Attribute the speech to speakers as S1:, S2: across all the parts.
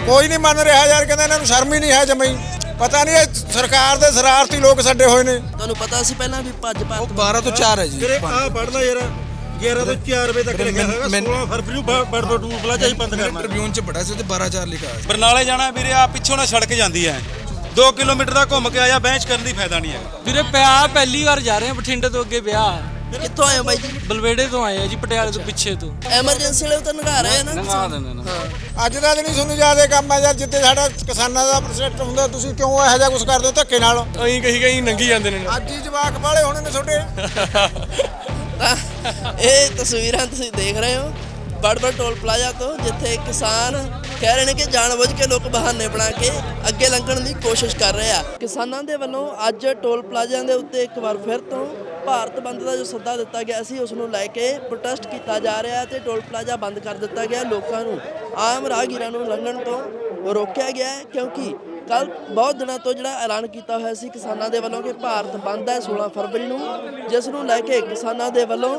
S1: ਕੋਈ ਨਹੀਂ ਮੰਨ ਰਿਹਾ ਯਾਰ ਕਹਿੰਦਾ ਇਹਨਾਂ ਨੂੰ ਸ਼ਰਮ ਹੀ ਨਹੀਂ ਹੈ ਜਮਈ। ਪਤਾ ਨਹੀਂ ਇਹ ਸਰਕਾਰ ਦੇ ਸ਼ਰਾਰਤੀ ਲੋਕ ਛੱਡੇ ਹੋਏ ਨੇ।
S2: ਤੁਹਾਨੂੰ ਪਤਾ ਸੀ ਪਹਿਲਾਂ ਵੀ ਭੱਜ ਭਾਰਤ
S3: 12 ਤੋਂ 4 ਹੈ ਜੀ।
S4: ਵੀਰੇ ਆ ਪੜਦਾ ਯਾਰ। 11 ਤੋਂ 4 ਵਜੇ ਤੱਕ ਲਿਖਿਆ ਹੈਗਾ
S3: ਮੈਂ-
S4: 16 ਫਰਵਰੀ ਨੂੰ ਬੜ ਬੜ ਟੂਲ ਪਲਾਜ਼ਾ ਹੀ ਬੰਦ ਕਰਨਾ।
S3: ਟ੍ਰਿਬਿਊਨ ਚ ਪੜਾ ਸੀ ਤੇ 12 4 ਲਿਖਿਆ ਸੀ।
S5: ਬਰਨਾਲੇ ਜਾਣਾ ਵੀਰੇ ਆ ਪਿੱਛੋਂ ਨਾ ਸੜਕ ਜਾਂਦੀ ਹੈ। 2 ਕਿਲੋਮੀਟਰ ਦਾ ਘੁੰਮ ਕੇ ਆਇਆ ਬਹਿਸ ਕਰਨ ਦੀ ਫਾਇਦਾ ਨਹੀਂ ਹੈਗਾ।
S6: ਵੀਰੇ ਪਿਆ ਪਹਿਲੀ ਵਾਰ ਜਾ ਰਹੇ ਆ ਬਠਿੰਡੇ ਤੋਂ ਅੱਗੇ ਵਿਆਹ।
S2: ਕਿੱਥੋਂ ਆਏ ਹੋ ਬਾਈ ਜੀ?
S6: ਬਲਵੇੜੇ ਤੋਂ ਆਏ ਆ ਜੀ ਪਟਿਆਲੇ ਤੋਂ ਪਿੱਛੇ ਤੋਂ।
S2: ਐਮਰਜੈਂਸੀ ਵਾਲੇ ਤਾਂ ਨਗਾ ਰਹੇ ਆ ਨਾ?
S6: ਨਗਾ ਦਿੰਦੇ ਨੇ।
S1: ਅੱਜ ਦਾ ਦਿਨ ਹੀ ਤੁਹਾਨੂੰ ਜ਼ਿਆਦਾ ਕੰਮ ਹੈ ਯਾਰ ਜਿੱਤੇ ਸਾਡਾ ਕਿਸਾਨਾਂ ਦਾ ਪ੍ਰੋਜੈਕਟ ਹੁੰਦਾ ਤੁਸੀਂ ਕਿਉਂ ਇਹੋ ਜਿਹਾ ਕੁਝ ਕਰਦੇ ਹੋ ਧੱਕੇ ਨਾਲ?
S6: ਅਹੀਂ ਕਹੀ ਕਹੀ ਨੰਗੀ ਜਾਂਦੇ ਨੇ।
S1: ਅੱਜ ਹੀ ਜਵਾਕ ਵਾਲੇ ਹੋਣੇ ਨੇ ਤੁਹਾਡੇ।
S2: ਤਾਂ ਇਹ ਤਸਵੀਰਾਂ ਤੁਸੀਂ ਦੇਖ ਰਹੇ ਹੋ। ਬੜਬੜ ਟੋਲ ਪਲਾਜ਼ਾ ਤੋਂ ਜਿੱਥੇ ਕਿਸਾਨ ਕਹਿ ਰਹੇ ਨੇ ਕਿ ਜਾਣਬੁੱਝ ਕੇ ਲੋਕ ਬਹਾਨੇ ਬਣਾ ਕੇ ਅੱਗੇ ਲੰਘਣ ਦੀ ਕੋਸ਼ਿਸ਼ ਕਰ ਰਹੇ ਆ। ਕਿਸਾਨਾਂ ਦੇ ਵੱਲੋਂ ਅੱਜ ਟੋਲ ਪਲਾਜ਼ਿਆਂ ਦੇ ਉੱਤੇ ਇੱਕ ਵਾਰ ਫਿਰ ਤੋਂ ਭਾਰਤ ਬੰਦ ਦਾ ਜੋ ਸੱਦਾ ਦਿੱਤਾ ਗਿਆ ਸੀ, ਉਸ ਨੂੰ ਲੈ ਕੇ ਪ੍ਰੋਟੈਸਟ ਕੀਤਾ ਜਾ ਰਿਹਾ ਹੈ ਤੇ ਟੋਲ ਪਲਾਜ਼ਾ ਬੰਦ ਕਰ ਦਿੱਤਾ ਗਿਆ। ਲੋਕਾਂ ਨੂੰ ਆਮ ਰਾਹਗੀਰਾਂ ਨੂੰ ਲੰਘਣ ਤੋਂ ਰੋਕਿਆ ਗਿਆ ਕਿਉਂਕਿ ਕੱਲ ਬਹੁਤ ਦਿਨਾਂ ਤੋਂ ਜਿਹੜਾ ਐਲਾਨ ਕੀਤਾ ਹੋਇਆ ਸੀ ਕਿਸਾਨਾਂ ਦੇ ਵੱਲੋਂ ਕਿ ਭਾਰਤ ਬੰਦ ਹੈ 16 ਫਰਵਰੀ ਨੂੰ, ਜਿਸ ਨੂੰ ਲੈ ਕੇ ਕਿਸਾਨਾਂ ਦੇ ਵੱਲੋਂ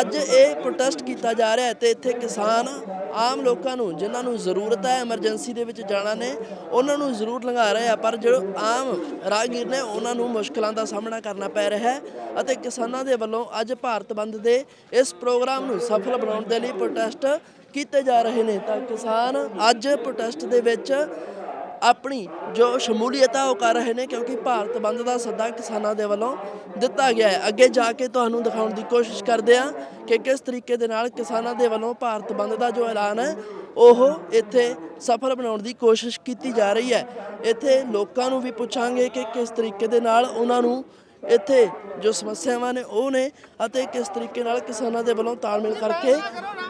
S2: ਅੱਜ ਇਹ ਪ੍ਰੋਟੈਸਟ ਕੀਤਾ ਜਾ ਰਿਹਾ ਹੈ ਤੇ ਇੱਥੇ ਕਿਸਾਨ ਆਮ ਲੋਕਾਂ ਨੂੰ, ਜਿਨ੍ਹਾਂ ਨੂੰ ਜ਼ਰੂਰਤ ਹੈ ਐਮਰਜੈਂਸੀ ਦੇ ਵਿੱਚ ਜਾਣਾ ਨੇ, ਉਹਨਾਂ ਨੂੰ ਜ਼ਰੂਰ ਲੰਘਾ ਰਹੇ ਆ। ਪਰ ਜੋ ਆਮ ਰਾਹਗੀਰ ਨੇ, ਉਹਨਾਂ ਨੂੰ ਮੁਸ਼ਕਲਾਂ ਦਾ ਸਾਹਮਣਾ ਕਰਨਾ ਪੈ ਰਿਹਾ ਹੈ ਅਤੇ ਕਿਸਾਨਾਂ ਦੇ ਵੱਲੋਂ ਅੱਜ ਭਾਰਤ ਬੰਦ ਦੇ ਇਸ ਪ੍ਰੋਗਰਾਮ ਨੂੰ ਸਫਲ ਬਣਾਉਣ ਦੇ ਲਈ ਪ੍ਰੋਟੈਸਟ ਕੀਤੇ ਜਾ ਰਹੇ ਨੇ। ਤਾਂ ਕਿਸਾਨ ਅੱਜ ਪ੍ਰੋਟੈਸਟ ਦੇ ਵਿੱਚ ਆਪਣੀ ਜੋ ਸ਼ਮੂਲੀਅਤ ਆ ਉਹ ਕਰ ਰਹੇ ਨੇ, ਕਿਉਂਕਿ ਭਾਰਤ ਬੰਦ ਦਾ ਸੱਦਾ ਕਿਸਾਨਾਂ ਦੇ ਵੱਲੋਂ ਦਿੱਤਾ ਗਿਆ ਹੈ। ਅੱਗੇ ਜਾ ਕੇ ਤੁਹਾਨੂੰ ਦਿਖਾਉਣ ਦੀ ਕੋਸ਼ਿਸ਼ ਕਰਦੇ ਆ ਕਿ ਕਿਸ ਤਰੀਕੇ ਦੇ ਨਾਲ ਕਿਸਾਨਾਂ ਦੇ ਵੱਲੋਂ ਭਾਰਤ ਬੰਦ ਦਾ ਜੋ ਐਲਾਨ ਹੈ, ਉਹ ਇੱਥੇ ਸਫਲ ਬਣਾਉਣ ਦੀ ਕੋਸ਼ਿਸ਼ ਕੀਤੀ ਜਾ ਰਹੀ ਹੈ। ਇੱਥੇ ਲੋਕਾਂ ਨੂੰ ਵੀ ਪੁੱਛਾਂਗੇ ਕਿ ਕਿਸ ਤਰੀਕੇ ਦੇ ਨਾਲ ਉਹਨਾਂ ਨੂੰ ਇੱਥੇ ਜੋ ਸਮੱਸਿਆਵਾਂ ਨੇ ਉਹ ਨੇ ਅਤੇ ਕਿਸ ਤਰੀਕੇ ਨਾਲ ਕਿਸਾਨਾਂ ਦੇ ਵੱਲੋਂ ਤਾਲਮੇਲ ਕਰਕੇ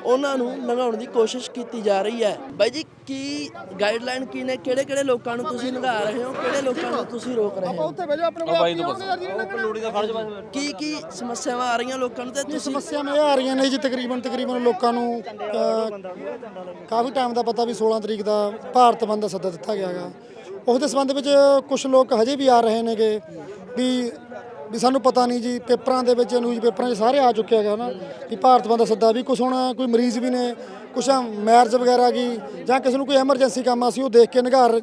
S2: ਉਹਨਾਂ ਨੂੰ ਲੰਘਾਉਣ ਦੀ ਕੋਸ਼ਿਸ਼ ਕੀਤੀ ਜਾ ਰਹੀ ਹੈ। ਬਾਈ ਜੀ ਕੀ ਗਾਈਡਲਾਈਨ ਕੀ ਨੇ? ਕਿਹੜੇ ਕਿਹੜੇ ਲੋਕਾਂ ਨੂੰ ਤੁਸੀਂ ਲੰਘਾ ਰਹੇ ਹੋ? ਕਿਹੜੇ ਲੋਕਾਂ ਨੂੰ ਤੁਸੀਂ ਰੋਕ ਰਹੇ ਹੋ? ਕੀ ਕੀ ਸਮੱਸਿਆਵਾਂ ਆ ਰਹੀਆਂ ਲੋਕਾਂ ਨੂੰ ਤੇ ਤੁਸੀਂ
S7: ਸਮੱਸਿਆਵਾਂ ਇਹ ਆ ਰਹੀਆਂ ਨੇ ਜੀ ਤਕਰੀਬਨ ਤਕਰੀਬਨ ਲੋਕਾਂ ਨੂੰ ਕਾਫੀ ਟਾਈਮ ਦਾ ਪਤਾ ਵੀ 16 ਤਰੀਕ ਦਾ ਭਾਰਤ ਬੰਦ ਦਾ ਸੱਦਾ ਦਿੱਤਾ ਗਿਆ ਹੈਗਾ। ਉਸ ਦੇ ਸੰਬੰਧ ਵਿੱਚ ਕੁਝ ਲੋਕ ਹਜੇ ਵੀ ਆ ਰਹੇ ਨੇਗੇ ਵੀ ਵੀ ਸਾਨੂੰ ਪਤਾ ਨਹੀਂ ਜੀ ਪੇਪਰਾਂ ਦੇ ਵਿੱਚ ਨਿਊਜ਼ ਪੇਪਰਾਂ 'ਚ ਸਾਰੇ ਆ ਚੁੱਕੇ ਹੈਗਾ ਨਾ ਕਿ ਭਾਰਤ ਬੰਦ ਦਾ ਸੱਦਾ ਵੀ ਕੁਝ ਹੁਣ ਕੋਈ ਮਰੀਜ਼ ਵੀ ਨੇ ਕੁਝ ਮੈਰਿਜ ਵਗੈਰਾ ਗਈ ਜਾਂ ਕਿਸੇ ਨੂੰ ਕੋਈ ਐਮਰਜੈਂਸੀ ਕੰਮ ਆ ਸੀ ਉਹ ਦੇਖ ਕੇ ਨਿਗਾਰ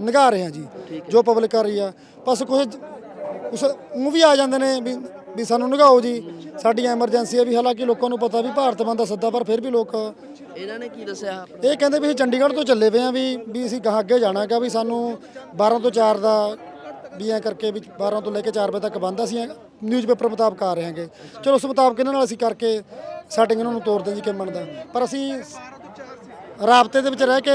S7: ਨਿਗਾਹ ਰਹੇ ਆ ਜੀ ਜੋ ਪਬਲਿਕ ਕਰ ਰਹੀ ਆ। ਬਸ ਕੁਝ ਉਸ ਉਹ ਵੀ ਆ ਜਾਂਦੇ ਨੇ ਵੀ ਵੀ ਸਾਨੂੰ ਨਿਗਾਓ ਜੀ ਸਾਡੀ ਐਮਰਜੈਂਸੀ ਹੈ ਵੀ ਹਾਲਾਂਕਿ ਲੋਕਾਂ ਨੂੰ ਪਤਾ ਵੀ ਭਾਰਤ ਬੰਦ ਦਾ ਸੱਦਾ ਪਰ ਫਿਰ ਵੀ ਲੋਕ
S2: ਇਹਨਾਂ ਨੇ ਕੀ ਦੱਸਿਆ? ਆਪਣਾ
S7: ਇਹ ਕਹਿੰਦੇ ਵੀ ਅਸੀਂ ਚੰਡੀਗੜ੍ਹ ਤੋਂ ਚੱਲੇ ਪਏ ਆ ਵੀ ਵੀ ਅਸੀਂ ਗਾਹ ਅੱਗੇ ਜਾਣਾ ਹੈਗਾ ਵੀ ਸਾਨੂੰ 12 ਤੋਂ 4 ਦਾ ਵੀ ਐਂ ਕਰਕੇ ਵੀ 12 ਤੋਂ ਲੈ ਕੇ 4 ਵਜੇ ਤੱਕ ਬੰਦ ਅਸੀਂ ਨਿਊਜ਼ ਪੇਪਰ ਮੁਤਾਬਕ ਆ ਰਹੇ ਹਾਂਗੇ। ਚਲੋ ਉਸ ਮੁਤਾਬਕ ਇਹਨਾਂ ਨਾਲ ਅਸੀਂ ਕਰਕੇ ਸੈਟਿੰਗ ਇਹਨਾਂ ਨੂੰ ਤੋਰਦੇ ਜੀ ਕਿ ਬਣਦਾ। ਪਰ ਅਸੀਂ ਰਾਬਤੇ ਦੇ ਵਿੱਚ ਰਹਿ ਕੇ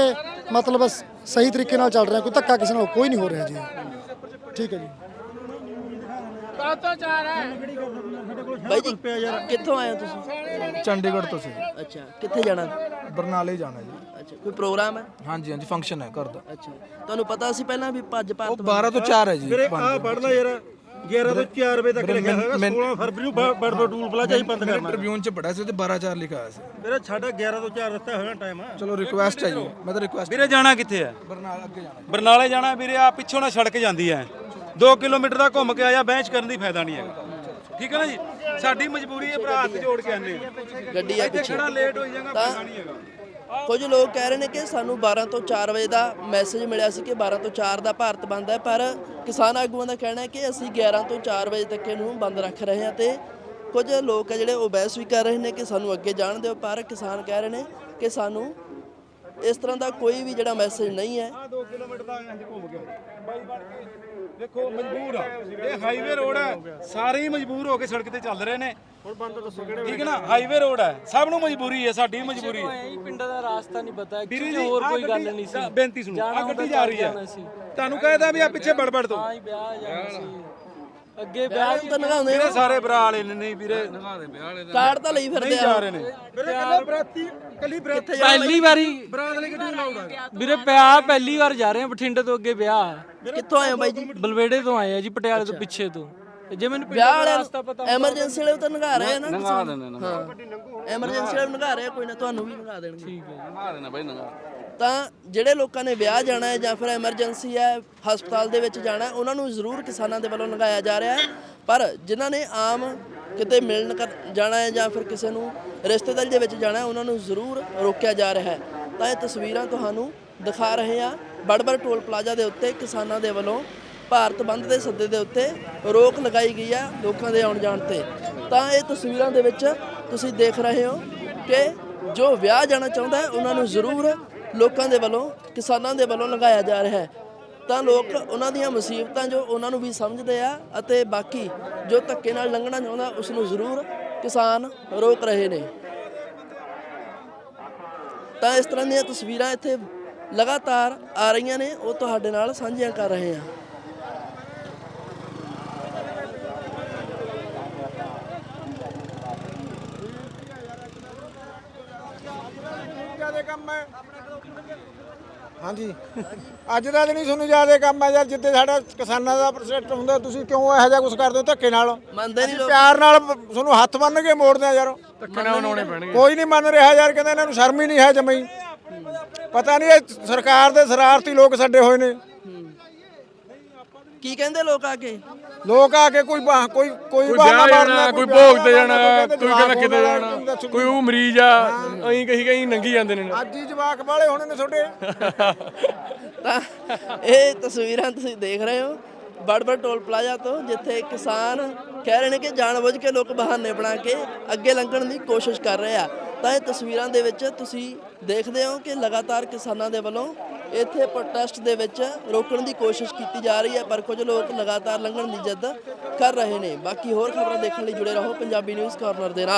S7: ਮਤਲਬ ਸ- ਸਹੀ ਤਰੀਕੇ ਨਾਲ ਚੱਲ ਰਹੇ ਹਾਂ, ਕੋਈ ਧੱਕਾ ਕਿਸੇ ਨਾਲ ਕੋਈ ਨਹੀਂ ਹੋ ਰਿਹਾ ਜੀ। ਠੀਕ ਹੈ ਜੀ।
S2: ਬਾਈ ਜੀ ਕਿੱਥੋਂ ਆਏ ਹੋ ਤੁਸੀਂ?
S3: ਚੰਡੀਗੜ੍ਹ ਤੋਂ ਸੀ।
S2: ਅੱਛਾ ਕਿੱਥੇ ਜਾਣਾ?
S3: ਬਰਨਾਲੇ ਜਾਣਾ ਜੀ।
S2: ਅੱਛਾ ਕੋਈ ਪ੍ਰੋਗਰਾਮ ਹੈ?
S3: ਹਾਂਜੀ ਹਾਂਜੀ ਫੰਕਸ਼ਨ ਹੈ ਘਰ ਦਾ।
S2: ਅੱਛਾ ਤੁਹਾਨੂੰ ਪਤਾ ਸੀ ਪਹਿਲਾਂ ਵੀ ਭੱਜ
S3: ਉਹ
S2: ਭਾਰਤ
S3: 12 ਤੋਂ 4 ਹੈ ਜੀ
S4: ਵੀਰੇ ਆ ਪੜਦਾ ਯਾਰ 11 ਤੋਂ 4 ਵਜੇ ਤੱਕ ਲਿਖਿਆ
S3: ਮੈਂ-
S4: 16 ਫਰਵਰੀ ਨੂੰ ਬੜ ਬੜ ਟੂਲ ਪਲਾਜ਼ਾ ਹੀ ਬੰਦ ਕਰਨਾ।
S3: ਟ੍ਰਿਬਿਊਨ ਚ ਪੜਾ ਸੀ ਤੇ 12 4 ਲਿਖਿਆ ਸੀ।
S4: ਵੀਰੇ ਸਾਡਾ 11 ਤੋਂ 4 ਦਿੱਤਾ ਹੋਇਆ ਟਾਈਮ ਆ
S3: ਚਲੋ ਰਿਕੁਐਸਟ ਹੈ ਜੀ ਮੈਂ ਤਾਂ ਰਿਕੁਐਸਟ
S5: ਵੀਰੇ ਜਾਣਾ ਕਿੱਥੇ ਹੈ?
S3: ਬਰਨਾਲੇ ਅੱਗੇ ਜਾਣਾ
S5: ਬਰਨਾਲੇ ਜਾਣਾ ਵੀਰੇ ਆ ਪਿੱਛੋਂ ਨਾ ਸੜਕ ਜਾਂਦੀ ਹੈ। 2 ਕਿਲੋਮੀਟਰ ਦਾ ਘੁੰਮ ਕੇ ਆਇਆ ਬਹਿਸ ਕਰਨ ਦੀ ਫਾਇਦਾ ਨਹੀਂ ਹੈਗਾ। ਠੀਕ ਹੈ ਨਾ ਜੀ? ਸਾਡੀ ਮਜਬੂਰੀ ਹੈ ਭਰਾ ਹੱਥ ਜੋੜ ਕੇ ਆਨੇ
S2: ਗੱਡੀ ਆ
S5: ਇੱਥੇ
S2: ਪਿੱਛੇ।
S5: ਖੜਾ ਲੇਟ ਹੋ ਜਾਏਗਾ
S2: ਤਾਂ
S5: ਫਾਇਦਾ ਨਹੀਂ ਹੈਗਾ।
S2: ਕੁਝ ਲੋਕ ਕਹਿ ਰਹੇ ਨੇ ਕਿ ਸਾਨੂੰ 12 ਤੋਂ 4 ਵਜੇ ਦਾ ਮੈਸੇਜ ਮਿਲਿਆ ਸੀ ਕਿ 12 ਤੋਂ 4 ਦਾ ਭਾਰਤ ਬੰਦ ਹੈ ਪਰ ਕਿਸਾਨ ਆਗੂਆਂ ਦਾ ਕਹਿਣਾ ਹੈ ਕਿ ਅਸੀਂ 11 ਤੋਂ 4 ਵਜੇ ਤੱਕ ਇਹਨੂੰ ਬੰਦ ਰੱਖ ਰਹੇ ਹਾਂ ਤੇ ਕੁਝ ਲੋਕ ਹੈ ਜਿਹੜੇ ਉਹ ਬਹਿਸ ਵੀ ਕਰ ਰਹੇ ਨੇ ਕਿ ਸਾਨੂੰ ਅੱਗੇ ਜਾਣ ਦਿਓ ਪਰ ਕਿਸਾਨ ਕਹਿ ਰਹੇ ਨੇ ਕਿ ਸਾਨੂੰ ਇਸ ਤਰ੍ਹਾਂ ਦਾ ਕੋਈ ਵੀ ਜਿਹੜਾ ਮੈਸੇਜ ਨਹੀਂ ਹੈ।
S5: 2 ਕਿਲੋਮੀਟਰ ਦਾ ਇੰਜ ਘੁੰਮ ਕੇ ਬਾਈ ਬਣ ਕੇ ਦੇਖੋ ਮਜਬੂਰ ਆ। ਇਹ ਹਾਈਵੇ ਰੋਡ ਹੈ ਸਾਰੇ ਹੀ ਮਜਬੂਰ ਹੋ ਕੇ ਸੜਕ ਤੇ ਚੱਲ ਰਹੇ ਨੇ। ਹੁਣ ਬੰਦ ਦੱਸੋ ਕਿਹੜੇ ਠੀਕ ਹੈ ਨਾ? ਹਾਈਵੇ ਰੋਡ ਹੈ ਸਭ ਨੂੰ ਮਜਬੂਰੀ ਹੈ ਸਾਡੀ ਵੀ ਮਜਬੂਰੀ ਹੈ
S6: ਐਂ ਪਿੰਡਾਂ ਦਾ ਰਾਸਤਾ ਨਹੀਂ ਪਤਾ।
S5: ਵੀਰੇ ਜੀ
S6: ਹੋਰ ਕੋਈ ਗੱਲ ਨਹੀਂ ਸੀ।
S5: ਬੇਨਤੀ ਸੁਣੋ ਆ ਗੱਡੀ ਜਾ ਰਹੀ ਹੈ। ਤੁਹਾਨੂੰ ਕਹਿਦਾ ਵੀ ਆ ਪਿੱਛੇ ਬੜਬੜ ਤੋਂ।
S6: ਤਾਂ ਹੀ ਵਿਆਹ ਜਾਣਾ ਸੀ। ਅੱਗੇ ਵਿਆਹ
S2: ਵਿਆਹ ਤਾਂ ਨਗਾਉਂਦੇ
S5: ਵੀਰੇ ਸਾਰੇ ਭਰਾ ਵਾਲੇ ਨੇ ਨਹੀਂ ਵੀਰੇ ਨਗਾ ਦੇ ਵਿਆਹ ਵਾਲੇ
S2: ਕਾਰਡ ਤਾਂ ਲਈ ਫਿਰਦੇ
S5: ਨਹੀਂ ਜਾ ਰਹੇ ਨੇ।
S4: ਵੀਰੇ ਕੱਲਾ ਬਰਾਤੀ ਕੱਲੀ ਬਰਾਤੀ
S6: ਪਹਿਲੀ ਵਾਰੀ
S4: ਬਰਾਤ ਵਾਲੀ ਗੱਡੀ ਲਾਉਂਦਾ
S6: ਵੀਰੇ ਪਿਆ ਪਹਿਲੀ ਵਾਰ ਜਾ ਰਹੇ ਆ ਬਠਿੰਡੇ ਤੋਂ ਅੱਗੇ ਵਿਆਹ।
S2: ਕਿੱਥੋਂ ਆਏ ਹੋ ਬਾਈ ਜੀ?
S6: ਬਲਵੇੜੇ ਤੋਂ ਆਏ ਆ ਜੀ ਪਟਿਆਲੇ ਤੋਂ ਪਿੱਛੇ ਤੋਂ। ਜੇ ਮੈਨੂੰ
S2: ਵਿਆਹ
S6: ਦਾ
S2: ਵਾਲੇ
S6: ਰਾਸਤਾ ਪਤਾ
S2: ਐਮਰਜੈਂਸੀ ਵਾਲੇ ਤਾਂ ਨਗਾ ਰਹੇ ਆ ਨਾ ਨਗਾ ਦਿੰਦੇ ਨੇ ਹਾਂ। ਐਮਰਜੈਂਸੀ ਵਾਲੇ ਨਗਾ ਰਹੇ ਆ, ਕੋਈ ਨਾ ਤੁਹਾਨੂੰ ਵੀ ਨਗਾ ਦੇਣਗੇ।
S6: ਠੀਕ ਹੈ
S2: ਤਾਂ ਜਿਹੜੇ ਲੋਕਾਂ ਨੇ ਵਿਆਹ ਜਾਣਾ ਹੈ ਜਾਂ ਫਿਰ ਐਮਰਜੈਂਸੀ ਹੈ, ਹਸਪਤਾਲ ਦੇ ਵਿੱਚ ਜਾਣਾ ਉਹਨਾਂ ਨੂੰ ਜ਼ਰੂਰ ਕਿਸਾਨਾਂ ਦੇ ਵੱਲੋਂ ਲਗਾਇਆ ਜਾ ਰਿਹਾ ਹੈ। ਪਰ ਜਿਨ੍ਹਾਂ ਨੇ ਆਮ ਕਿਤੇ ਮਿਲਣ ਕਰ ਜਾਣਾ ਹੈ ਜਾਂ ਫਿਰ ਕਿਸੇ ਨੂੰ ਰਿਸ਼ਤੇਦਾਰੀ ਦੇ ਵਿੱਚ ਜਾਣਾ ਹੈ, ਉਹਨਾਂ ਨੂੰ ਜ਼ਰੂਰ ਰੋਕਿਆ ਜਾ ਰਿਹਾ ਹੈ। ਤਾਂ ਇਹ ਤਸਵੀਰਾਂ ਤੁਹਾਨੂੰ ਦਿਖਾ ਰਹੇ ਹਾਂ। ਬੜਬੜ ਟੋਲ ਪਲਾਜ਼ਾ ਦੇ ਉੱਤੇ ਕਿਸਾਨਾਂ ਦੇ ਵੱਲੋਂ ਭਾਰਤ ਬੰਦ ਦੇ ਸੱਦੇ ਦੇ ਉੱਤੇ ਰੋਕ ਲਗਾਈ ਗਈ ਹੈ ਲੋਕਾਂ ਦੇ ਆਉਣ ਜਾਣ ਤੇ। ਤਾਂ ਇਹ ਤਸਵੀਰਾਂ ਦੇ ਵਿੱਚ ਤੁਸੀਂ ਦੇਖ ਰਹੇ ਹੋ ਕਿ ਜੋ ਵਿਆਹ ਜਾਣਾ ਚਾਹੁੰਦਾ ਹੈ, ਉਹਨਾਂ ਨੂੰ ਜ਼ਰੂਰ ਲੋਕਾਂ ਦੇ ਵੱਲੋਂ, ਕਿਸਾਨਾਂ ਦੇ ਵੱਲੋਂ ਲਗਾਇਆ ਜਾ ਰਿਹਾ ਹੈ। ਤਾਂ ਲੋਕ ਉਹਨਾਂ ਦੀਆਂ ਮੁਸੀਬਤਾਂ ਜੋ ਉਹਨਾਂ ਨੂੰ ਵੀ ਸਮਝਦੇ ਆ ਅਤੇ ਬਾਕੀ ਜੋ ਧੱਕੇ ਨਾਲ ਲੰਘਣਾ ਚਾਹੁੰਦਾ ਉਸ ਨੂੰ ਜ਼ਰੂਰ ਕਿਸਾਨ ਰੋਕ ਰਹੇ ਨੇ। ਤਾਂ ਇਸ ਤਰ੍ਹਾਂ ਦੀਆਂ ਤਸਵੀਰਾਂ ਇੱਥੇ ਲਗਾਤਾਰ ਆ ਰਹੀਆਂ ਨੇ, ਉਹ ਤੁਹਾਡੇ ਨਾਲ ਸਾਂਝੀਆਂ ਕਰ ਰਹੇ ਹਾਂ।
S1: ਕੰਮ ਹੈ। ਹਾਂਜੀ। ਅੱਜ ਦਾ ਦਿਨ ਹੀ ਤੁਹਾਨੂੰ ਜ਼ਿਆਦਾ ਕੰਮ ਹੈ ਯਾਰ ਜਿੱਦੇ ਸਾਡਾ ਕਿਸਾਨਾਂ ਦਾ ਪ੍ਰੋਜੈਕਟ ਹੁੰਦਾ ਤੁਸੀਂ ਕਿਉਂ ਇਹੋ ਜਿਹਾ ਕੁਝ ਕਰਦੇ ਹੋ ਧੱਕੇ ਨਾਲ?
S2: ਮੰਨਦੇ ਨਹੀਂ ਲੋਕ।
S1: ਪਿਆਰ ਨਾਲ ਤੁਹਾਨੂੰ ਹੱਥ ਬੰਨ ਕੇ ਮੋੜਦੇ ਆ ਯਾਰ। ਕੋਈ ਨਹੀਂ ਮੰਨ ਰਿਹਾ ਯਾਰ ਕਹਿੰਦੇ ਇਹਨਾਂ ਨੂੰ ਸ਼ਰਮ ਹੀ ਨਹੀਂ ਹੈ ਜਮਈ। ਪਤਾ ਨਹੀਂ ਇਹ ਸਰਕਾਰ ਦੇ ਸ਼ਰਾਰਤੀ ਲੋਕ ਛੱਡੇ ਹੋਏ ਨੇ।
S2: ਕੀ ਕਹਿੰਦੇ ਲੋਕ ਆ ਕੇ?
S1: ਲੋਕ ਆ ਕੇ ਕੋਈ ਬਾਹ ਕੋਈ ਕੋਈ
S8: ਕੋਈ
S1: ਬਹਾਨਾ
S8: ਵਿਆਹ
S1: ਮਾਰਨਾ,
S8: ਜਾਣਾ ਕੋਈ ਭੋਗ ਤੇ ਜਾਣਾ ਕੋਈ ਕਹਿੰਦਾ ਕਿਤੇ ਜਾਣਾ ਕੋਈ ਉਹ ਮਰੀਜ਼ ਆ ਅਹੀਂ ਕਹੀ ਕਹੀ ਨੰਗੀ ਜਾਂਦੇ ਨੇ।
S1: ਅੱਜ ਹੀ ਜਵਾਕ ਵਾਲੇ ਹੋਣੇ ਨੇ
S2: ਤਾਂ ਇਹ ਤਸਵੀਰਾਂ ਤੁਸੀਂ ਦੇਖ ਰਹੇ ਹੋ ਬੜਬੜ ਟੋਲ ਪਲਾਜ਼ਾ ਤੋਂ ਜਿੱਥੇ ਕਿਸਾਨ ਕਹਿ ਰਹੇ ਨੇ ਕਿ ਜਾਣਬੁੱਝ ਕੇ ਲੋਕ ਬਹਾਨੇ ਬਣਾ ਕੇ ਅੱਗੇ ਲੰਘਣ ਦੀ ਕੋਸ਼ਿਸ਼ ਕਰ ਰਹੇ ਆ। ਤਾਂ ਇਹ ਤਸਵੀਰਾਂ ਦੇ ਵਿੱਚ ਤੁਸੀਂ ਦੇਖਦੇ ਹੋ ਕਿ ਲਗਾਤਾਰ ਕਿਸਾਨਾਂ ਦੇ ਵੱਲੋਂ ਇੱਥੇ ਪ੍ਰੋਟੈਸਟ ਦੇ ਵਿੱਚ ਰੋਕਣ ਦੀ ਕੋਸ਼ਿਸ਼ ਕੀਤੀ ਜਾ ਰਹੀ ਹੈ, ਪਰ ਕੁਝ ਲੋਕ ਲਗਾਤਾਰ ਲੰਘਣ ਦੀ ਜਿੱਦ ਕਰ ਰਹੇ ਨੇ। ਬਾਕੀ ਹੋਰ ਖਬਰਾਂ ਦੇਖਣ ਲਈ ਜੁੜੇ ਰਹੋ ਪੰਜਾਬੀ ਨਿਊਜ਼ ਕਾਰਨਰ ਦੇ ਨਾਲ।